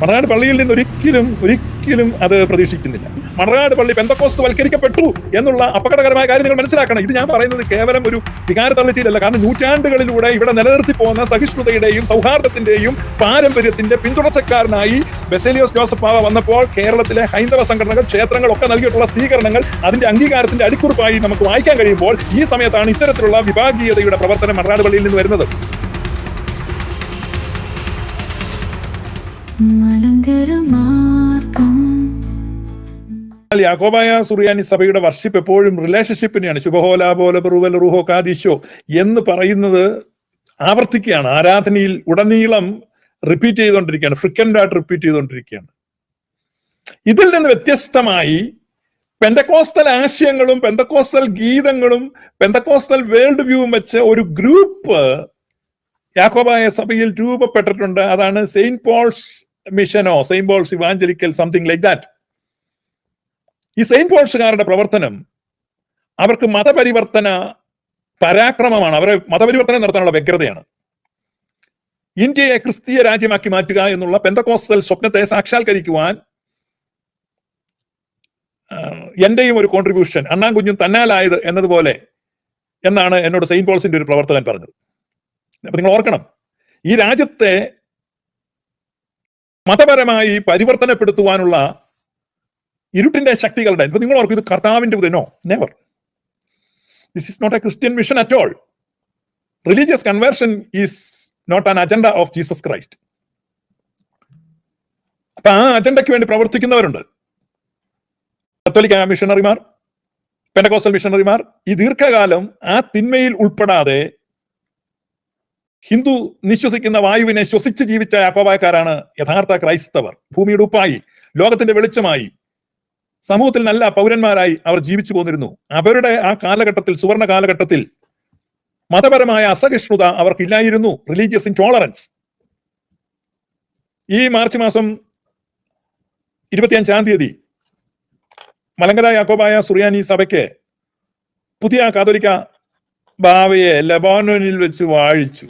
മണനാട് പള്ളിയിൽ നിന്ന് ഒരിക്കലും ഒരിക്കലും അത് പ്രതീക്ഷിക്കുന്നില്ല. മണനാട് പള്ളി പെന്തക്കോസ്ത് വൽക്കരിക്കപ്പെട്ടു എന്നുള്ള അപകടകരമായ കാര്യം നിങ്ങൾ മനസ്സിലാക്കണം. ഇത് ഞാൻ പറയുന്നത് കേവലം ഒരു വികാര തള്ളിച്ചയിലല്ല കാരണം നൂറ്റാണ്ടുകളിലൂടെ ഇവിടെ നിലനിർത്തി പോകുന്ന സഹിഷ്ണുതയുടെയും സൗഹാർദ്ദത്തിന്റെയും പാരമ്പര്യത്തിന്റെ പിന്തുടർച്ചക്കാരനായി ബെസേലിയോസ് ജോസഫ് പാവ വന്നപ്പോൾ കേരളത്തിലെ ഹൈന്ദവ സംഘടനകൾ ക്ഷേത്രങ്ങളൊക്കെ നൽകിയിട്ടുള്ള സ്വീകരണങ്ങൾ അതിന്റെ അംഗീകാരത്തിന്റെ അടിക്കുറിപ്പായി നമുക്ക് വായിക്കാൻ കഴിയുമ്പോൾ ഈ സമയത്താണ് ഇത്തരത്തിലുള്ള വിഭാഗീയതയുടെ പ്രവർത്തനം മണനാട് പള്ളിയിൽ നിന്ന് വരുന്നത്. യാക്കോബായ സുറിയാനി സഭയുടെ വർഷിപ്പ് എപ്പോഴും റിലേഷൻഷിപ്പിനെയാണ് ശുഭഹോല പോലെ റുവൽ റുഹോ കാദിശോ എന്ന് പറയുന്നത് ആവർത്തിക്കുകയാണ്. ആരാധനയിൽ ഉടനീളം റിപ്പീറ്റ് ചെയ്തുകൊണ്ടിരിക്കുകയാണ്. ഫ്രീക്വന്റ് ആയിട്ട് റിപ്പീറ്റ് ചെയ്തുകൊണ്ടിരിക്കുകയാണ്. ഇതിൽ നിന്ന് വ്യത്യസ്തമായി പെന്തക്കോസ്റ്റൽ ആശയങ്ങളും പെന്തക്കോസ്റ്റൽ ഗീതങ്ങളും പെന്തക്കോസ്റ്റൽ വേൾഡ് വ്യൂവും വെച്ച് ഒരു ഗ്രൂപ്പ് യാക്കോബായ സഭയിൽ രൂപപ്പെട്ടിട്ടുണ്ട്. അതാണ് Saint Paul's മിഷനോ saint Paul's evangelical something like that ഈ സെയിൻ പോൾസുകാരുടെ പ്രവർത്തനം അവർക്ക് മതപരിവർത്തന പരാക്രമമാണ്. അവരെ മതപരിവർത്തനം നടത്താനുള്ള വ്യഗ്രതയാണ്. ഇന്ത്യയെ ക്രിസ്തീയ രാജ്യമാക്കി മാറ്റുക എന്നുള്ള പെന്തക്കോസ്റ്റൽ സ്വപ്നത്തെ സാക്ഷാത്കരിക്കുവാൻ എന്റെയും ഒരു കോൺട്രിബ്യൂഷൻ അണ്ണാൻ കുഞ്ഞും തന്നാലായത് എന്നതുപോലെ എന്നാണ് എന്നോട് സെയിന്റ് പോൾസിന്റെ ഒരു പ്രവർത്തകൻ പറഞ്ഞത്. അപ്പൊ നിങ്ങൾ ഓർക്കണം ഈ രാജ്യത്തെ മതപരമായി പരിവർത്തനപ്പെടുത്തുവാനുള്ള ഇരുട്ടിന്റെ ശക്തികളുടെ നിങ്ങൾ ഓർക്കും ഇത് കർത്താവിന്റെ ഉദയനോ never this is not a Christian mission at all religious conversion is not an agenda of Jesus Christ അപ്പൊ ആ അജണ്ടയ്ക്ക് വേണ്ടി പ്രവർത്തിക്കുന്നവരുണ്ട്. കത്തോലിക്ക മിഷണറിമാർ പെൻഡകോസ്റ്റൽ മിഷണറിമാർ ഈ ദീർഘകാലം ആ തിന്മയിൽ ഉൾപ്പെടാതെ ഹിന്ദു നിശ്വസിക്കുന്ന വായുവിനെ ശ്വസിച്ച് ജീവിച്ച യാക്കോബായക്കാരാണ് യഥാർത്ഥ ക്രൈസ്തവർ. ഭൂമിയുടെ ഉപ്പായി ലോകത്തിന്റെ വെളിച്ചമായി. സമൂഹത്തിൽ നല്ല പൗരന്മാരായി അവർ ജീവിച്ചു പോന്നിരുന്നു. അവരുടെ ആ കാലഘട്ടത്തിൽ സുവർണ കാലഘട്ടത്തിൽ മതപരമായ അസഹിഷ്ണുത അവർക്കില്ലായിരുന്നു. റിലീജിയസ് ഇൻടോളറൻസ് ഈ മാർച്ച് മാസം ഇരുപത്തിയഞ്ചാം തീയതി മലങ്കര യാക്കോബായ സുറിയാനി സഭയ്ക്ക് പുതിയ കാതോലിക്ക ബാവയെ ലബാനോനിൽ വെച്ച് വാഴിച്ചു.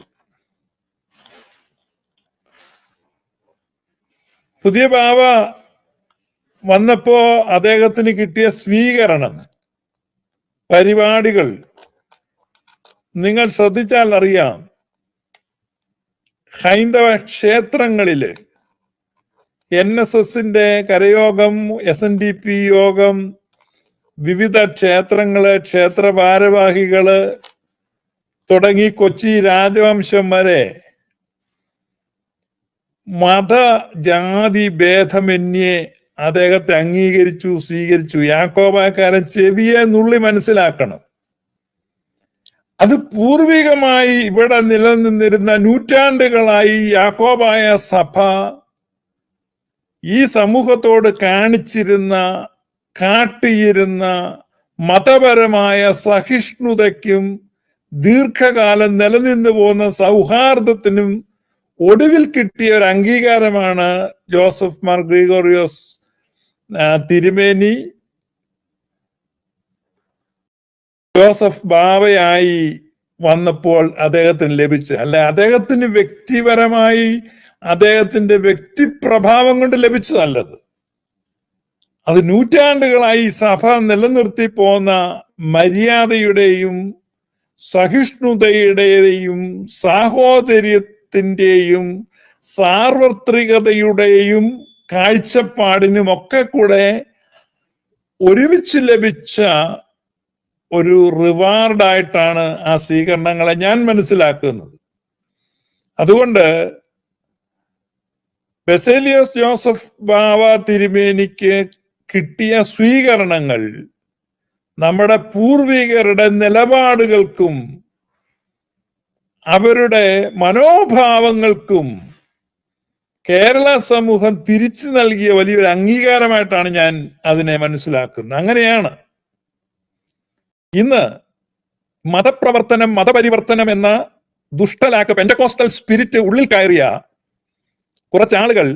പുതിയ ബാവ വന്നപ്പോ അദ്ദേഹത്തിന് കിട്ടിയ സ്വീകരണം പരിപാടികൾ നിങ്ങൾ ശ്രദ്ധിച്ചാൽ അറിയാം. ഹൈന്ദവ ക്ഷേത്രങ്ങളിൽ എൻ എസ് എസിന്റെ കരയോഗം എസ് എൻ ഡി പി യോഗം വിവിധ ക്ഷേത്രങ്ങൾ ക്ഷേത്ര ഭാരവാഹികൾ തുടങ്ങി കൊച്ചി രാജവംശം വരെ മത ജാതി ഭേദമന്യേ അദ്ദേഹത്തെ അംഗീകരിച്ചു സ്വീകരിച്ചു. യാക്കോബാക്കാരൻ ചെവിയെ നുള്ളി മനസ്സിലാക്കണം. അത് പൂർവികമായി ഇവിടെ നിലനിന്നിരുന്ന നൂറ്റാണ്ടുകളായി യാക്കോബായ സഭ ഈ സമൂഹത്തോട് കാണിച്ചിരുന്ന കാട്ടിയിരുന്ന മതപരമായ സഹിഷ്ണുതയ്ക്കും ദീർഘകാലം നിലനിന്നു പോകുന്ന സൗഹാർദ്ദത്തിനും ഒടുവിൽ കിട്ടിയ ഒരു അംഗീകാരമാണ് ജോസഫ് മാർ ഗ്രിഗോറിയോസ് തിരുമേനി. ജോസഫ് ബാബയായി വന്നപ്പോൾ അദ്ദേഹത്തിന് ലഭിച്ച അല്ലെ അദ്ദേഹത്തിന് വ്യക്തിപരമായി അദ്ദേഹത്തിന്റെ വ്യക്തിപ്രഭാവം കൊണ്ട് ലഭിച്ചതല്ലത്. അത് നൂറ്റാണ്ടുകളായി സഭ നിലനിർത്തി പോന്ന മര്യാദയുടെയും സഹിഷ്ണുതയുടെയും സാഹോദര്യത്തിന്റെയും സാർവത്രികതയുടെയും കാഴ്ചപ്പാടിനും ഒക്കെ കൂടെ ഒരുമിച്ച് ലഭിച്ച ഒരു റിവാർഡായിട്ടാണ് ആ സ്വീകരണങ്ങളെ ഞാൻ മനസ്സിലാക്കുന്നത്. അതുകൊണ്ട് ബെസേലിയോസ് ജോസഫ് ബാവ തിരുമേനിക്ക് കിട്ടിയ സ്വീകരണങ്ങൾ നമ്മുടെ പൂർവികരുടെ നിലപാടുകൾക്കും അവരുടെ മനോഭാവങ്ങൾക്കും കേരള സമൂഹം തിരിച്ചു നൽകിയ വലിയൊരു അംഗീകാരമായിട്ടാണ് ഞാൻ അതിനെ മനസ്സിലാക്കുന്നത്. അങ്ങനെയാണ്. ഇന്ന് മതപ്രവർത്തനം മതപരിവർത്തനം എന്ന ദുഷ്ടലാക്ക് പെൻഡകോസ്റ്റൽ സ്പിരിറ്റ് ഉള്ളിൽ കയറിയ കുറച്ചാളുകൾ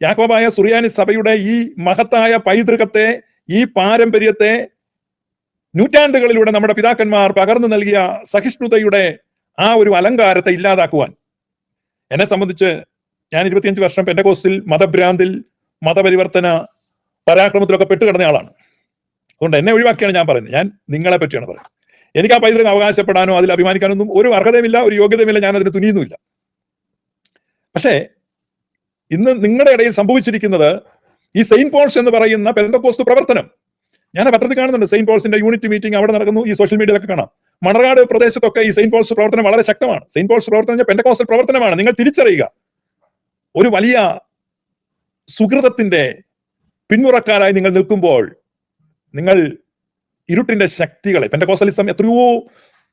യാക്കോബായ സുറിയാനി സഭയുടെ ഈ മഹത്തായ പൈതൃകത്തെ ഈ പാരമ്പര്യത്തെ നൂറ്റാണ്ടുകളിലൂടെ നമ്മുടെ പിതാക്കന്മാർ പകർന്നു നൽകിയ സഹിഷ്ണുതയുടെ ആ ഒരു അലങ്കാരത്തെ ഇല്ലാതാക്കുവാൻ. എന്നെ സംബന്ധിച്ച് ഞാൻ ഇരുപത്തിയഞ്ച് വർഷം പെൻഡകോസ്റ്റിൽ മതഭ്രാന്തിൽ മതപരിവർത്തന പരാക്രമത്തിലൊക്കെ പെട്ടുകിടന്ന ആളാണ്. അതുകൊണ്ട് എന്നെ ഒഴിവാക്കിയാണ് ഞാൻ പറയുന്നത്. ഞാൻ നിങ്ങളെ പറ്റിയാണ് പറയുന്നത്. എനിക്ക് ആ പൈതൃകം അവകാശപ്പെടാനോ അതിൽ അഭിമാനിക്കാനൊന്നും ഒരു അർഹതയുമില്ല ഒരു യോഗ്യതയുമില്ല ഞാൻ അതിന് തുനിയുന്നുമില്ല. പക്ഷേ ഇന്ന് നിങ്ങളുടെ ഇടയിൽ സംഭവിച്ചിരിക്കുന്നത് ഈ സെയിന്റ് പോൾസ് എന്ന് പറയുന്ന പെന്തക്കോസ്ത് പ്രവർത്തനം. ഞാൻ പത്രത്തിൽ കാണുന്നുണ്ട്. സെയിന്റ് പോൾസിന്റെ യൂണിറ്റ് മീറ്റിംഗ് അവിടെ നടക്കുന്നു. ഈ സോഷ്യൽ മീഡിയയിലൊക്കെ കാണാം. മണർകാട് പ്രദേശത്തൊക്കെ ഈ സെയിന്റ് പോൾസ് പ്രവർത്തനം വളരെ ശക്തമാണ്. സെയിന്റ് പോൾസ് പ്രവർത്തനം പെന്തക്കോസ്റ്റൽ പ്രവർത്തനമാണ്. നിങ്ങൾ തിരിച്ചറിയുക. ഒരു വലിയ സുഹൃതത്തിന്റെ പിന്മുറക്കാരായി നിങ്ങൾ നിൽക്കുമ്പോൾ നിങ്ങൾ ഇരുട്ടിന്റെ ശക്തികളെ പെന്തക്കോസ്റ്റലിസം എത്രയോ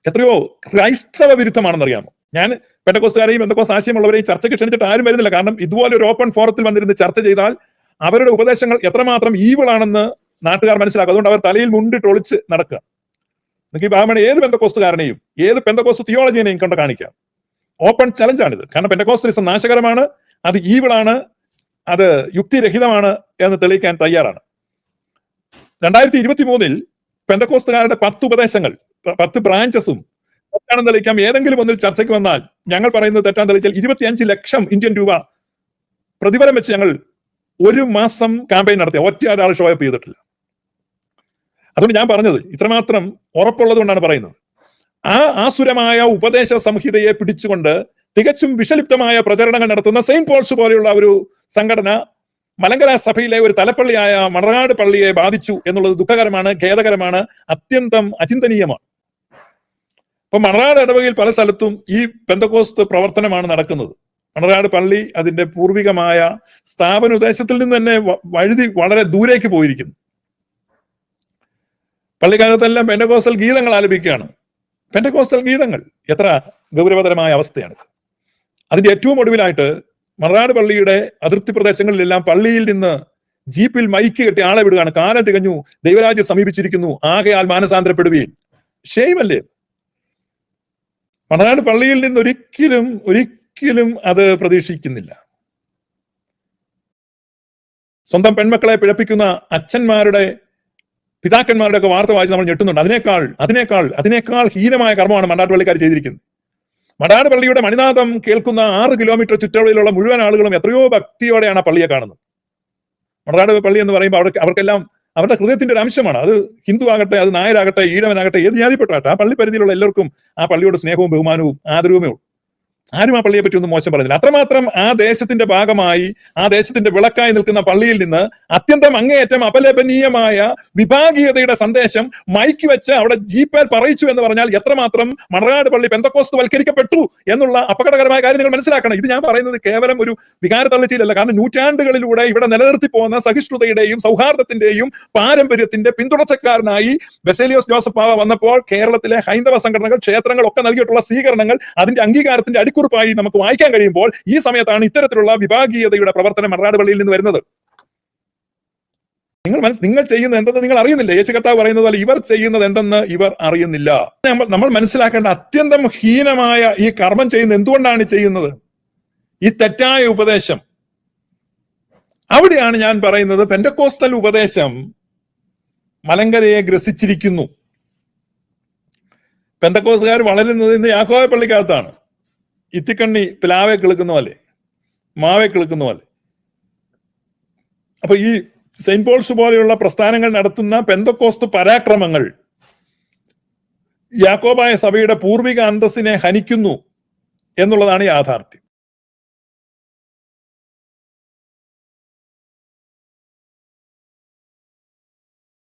എത്രയോ ക്രൈസ്തവ വിരുദ്ധമാണെന്നറിയാമോ? ഞാൻ പെന്തക്കോസ്റ്റുകാരെയും എന്തൊക്കെ ആശയമുള്ളവരെയും ചർച്ചയ്ക്ക് ക്ഷണിച്ചിട്ട് ആരും വരുന്നില്ല. കാരണം ഇതുപോലെ ഒരു ഓപ്പൺ ഫോറത്തിൽ വന്നിരുന്ന് ചർച്ച ചെയ്താൽ അവരുടെ ഉപദേശങ്ങൾ എത്രമാത്രം ഈവിളാണെന്ന് നാട്ടുകാർ മനസ്സിലാക്കും. അതുകൊണ്ട് അവർ തലയിൽ മുണ്ടിട്ട് ഒളിച്ച് നടക്കുക. നിങ്ങൾക്ക് ബാഹ്മണ ഏത് പെന്തക്കോസ്റ്റുകാരനെയും ഏത് പെന്തക്കോസ്റ്റ് തിയോളജിനെയും കൊണ്ട് കാണിക്കാം. ഓപ്പൺ ചലഞ്ചാണിത് കാരണം പെന്തക്കോസ്റ്റലിസം നാശകരമാണ് അത് ഈവിളാണ് അത് യുക്തിരഹിതമാണ് എന്ന് തെളിയിക്കാൻ തയ്യാറാണ്. രണ്ടായിരത്തി ഇരുപത്തി മൂന്നിൽ പെന്തക്കോസ്തുകാരുടെ പത്ത് ഉപദേശങ്ങൾ പത്ത് ബ്രാഞ്ചസും തെറ്റാണെന്ന് തെളിയിക്കാം. ഏതെങ്കിലും ഒന്നിൽ ചർച്ചയ്ക്ക് വന്നാൽ ഞങ്ങൾ പറയുന്നത് തെറ്റാൻ തെളിയിച്ചാൽ ഇരുപത്തിയഞ്ച് ലക്ഷം ഇന്ത്യൻ രൂപ പ്രതിഫലം വെച്ച് ഞങ്ങൾ ഒരു മാസം ക്യാമ്പയിൻ നടത്തിയ ഒറ്റ ഒരാൾ ഷോ അപ്പ് ചെയ്തിട്ടില്ല. അതുകൊണ്ട് ഞാൻ പറഞ്ഞത് ഇത്രമാത്രം ഉറപ്പുള്ളത് കൊണ്ടാണ് പറയുന്നത്. ആ ആസുരമായ ഉപദേശ സംഹിതയെ പിടിച്ചുകൊണ്ട് തികച്ചും വിഷലിപ്തമായ പ്രചരണങ്ങൾ നടത്തുന്ന സെയിന്റ് പോൾസ് പോലെയുള്ള ഒരു സംഘടന മലങ്കര സഭയിലെ ഒരു തലപ്പള്ളിയായ മണർകാട് പള്ളിയെ ബാധിച്ചു എന്നുള്ളത് ദുഃഖകരമാണ് ഖേദകരമാണ് അത്യന്തം അചിന്തനീയമാണ്. ഇപ്പൊ മണർകാട് ഇടവകയിൽ പല സ്ഥലത്തും ഈ പെന്തക്കോസ്ത് പ്രവർത്തനമാണ് നടക്കുന്നത്. മണർകാട് പള്ളി അതിന്റെ പൂർവികമായ സ്ഥാപന ഉദ്ദേശത്തിൽ നിന്ന് തന്നെ വഴുതി വളരെ ദൂരേക്ക് പോയിരിക്കുന്നു. പള്ളിക്കകത്തെല്ലാം പെന്തക്കോസ്റ്റൽ ഗീതങ്ങൾ ആലപിക്കുകയാണ്. പെന്തക്കോസ്റ്റൽ ഗീതങ്ങൾ. എത്ര ഗൗരവതരമായ അവസ്ഥയാണിത്. അതിന്റെ ഏറ്റവും ഒടുവിലായിട്ട് മറനാട് പള്ളിയുടെ അതിർത്തി പ്രദേശങ്ങളിലെല്ലാം പള്ളിയിൽ നിന്ന് ജീപ്പിൽ മൈക്ക് കെട്ടി ആളെ വിടുകയാണ്. കാലം തികഞ്ഞു. ദൈവരാജ്യം സമീപിച്ചിരിക്കുന്നു. ആകെയാൽ മാനസാന്തരപ്പെടുകയും ഷെയ്മല്ലേ മണനാട് പള്ളിയിൽ നിന്ന് ഒരിക്കലും ഒരിക്കലും അത് പ്രതീക്ഷിക്കുന്നില്ല. സ്വന്തം പെൺമക്കളെ പിഴപ്പിക്കുന്ന അച്ഛന്മാരുടെ പിതാക്കന്മാരുടെ ഒക്കെ വാർത്ത വായിച്ച് നമ്മൾ ഞെട്ടുന്നുണ്ട്. അതിനേക്കാൾ അതിനേക്കാൾ അതിനേക്കാൾ ഹീനമായ കർമ്മമാണ് മണ്ണാട്ടുപള്ളിക്കാർ ചെയ്തിരിക്കുന്നത്. മടാട് പള്ളിയുടെ മണിനാഥം കേൾക്കുന്ന ആറ് കിലോമീറ്റർ ചുറ്റളവിലുള്ള മുഴുവൻ ആളുകളും എത്രയോ ഭക്തിയോടെയാണ് ആ പള്ളിയെ കാണുന്നത്. മടാട് പള്ളി എന്ന് പറയുമ്പോൾ അവർക്ക് അവർക്കെല്ലാം അവരുടെ ഹൃദയത്തിന്റെ ഒരു അംശമാണ്. അത് ഹിന്ദു ആകട്ടെ അത് നായരാകട്ടെ ഈഴവനാകട്ടെ ഏത് ജാതിപ്പെട്ടാട്ടെ ആ പള്ളി പരിധിയിലുള്ള എല്ലാവർക്കും ആ പള്ളിയോട് സ്നേഹവും ബഹുമാനവും ആദരവുമേ ഉള്ളൂ. ആരും ആ പള്ളിയെ പറ്റി ഒന്നും മോശം പറഞ്ഞില്ല. അത്രമാത്രം ആ ദേശത്തിന്റെ ഭാഗമായി ആ ദേശത്തിന്റെ വിളക്കായി നിൽക്കുന്ന പള്ളിയിൽ നിന്ന് അത്യന്തം അങ്ങേയറ്റം അപലപനീയമായ വിഭാഗീയതയുടെ സന്ദേശം മൈക്ക് വെച്ച് അവിടെ ജീപ്പേൽ പറയിച്ചു എന്ന് പറഞ്ഞാൽ എത്രമാത്രം മണറാട് പള്ളി പെന്തക്കോസ്ത് വൽക്കരിക്കപ്പെട്ടു എന്നുള്ള അപകടകരമായ കാര്യം നിങ്ങൾ മനസ്സിലാക്കണം. ഇത് ഞാൻ പറയുന്നത് കേവലം ഒരു വികാര തള്ളിച്ചിലല്ല കാരണം നൂറ്റാണ്ടുകളിലൂടെ ഇവിടെ നിലനിർത്തി പോകുന്ന സഹിഷ്ണുതയുടെയും സൗഹാർദ്ദത്തിന്റെയും പാരമ്പര്യത്തിന്റെ പിന്തുടർച്ചക്കാരനായി ബെസേലിയോസ് ജോസഫ് ബാവ വന്നപ്പോൾ കേരളത്തിലെ ഹൈന്ദവ സംഘടനകൾ ക്ഷേത്രങ്ങൾ ഒക്കെ നൽകിയിട്ടുള്ള സ്വീകരണങ്ങൾ അതിന്റെ അംഗീകാരത്തിന്റെ അടിക്കുറിപ്പായി നമുക്ക് വായിക്കാൻ കഴിയുമ്പോൾ ഈ സമയത്താണ് ഇത്തരത്തിലുള്ള വിഭാഗീയതയുടെ പ്രവർത്തനം മറനാട് പള്ളിയിൽ നിന്ന് വരുന്നത്. നിങ്ങൾ മനസ്സ് നിങ്ങൾ ചെയ്യുന്നത് എന്തെന്ന് നിങ്ങൾ അറിയുന്നില്ല. യേശു കർത്താവ് പറയുന്നത് പോലെ ഇവർ ചെയ്യുന്നത് എന്തെന്ന് ഇവർ അറിയുന്നില്ല. നമ്മൾ നമ്മൾ മനസ്സിലാക്കേണ്ട അത്യന്തം ഹീനമായ ഈ കർമ്മം ചെയ്യുന്നത് എന്തുകൊണ്ടാണ് ചെയ്യുന്നത്? ഈ തെറ്റായ ഉപദേശം. അവിടെയാണ് ഞാൻ പറയുന്നത് പെൻഡക്കോസ്റ്റൽ ഉപദേശം മലങ്കരയെ ഗ്രസിച്ചിരിക്കുന്നു. പെന്തക്കോസുകാർ വളരുന്നത് ഇന്ന് യാക്കോയ പള്ളിക്കകത്താണ്. ഇത്തിക്കണ്ണി പ്ലാവെ കിളുക്കുന്ന പോലെ മാവെ കിളുക്കുന്ന പോലെ. അപ്പൊ ഈ സെയിന്റ് പോൾസ് പോലെയുള്ള പ്രസ്ഥാനങ്ങൾ നടത്തുന്ന പെന്തക്കോസ്ത് പരാക്രമങ്ങൾ യാക്കോബായ സഭയുടെ പൂർവിക അന്തസ്സിനെ ഹനിക്കുന്നു എന്നുള്ളതാണ് യാഥാർത്ഥ്യം.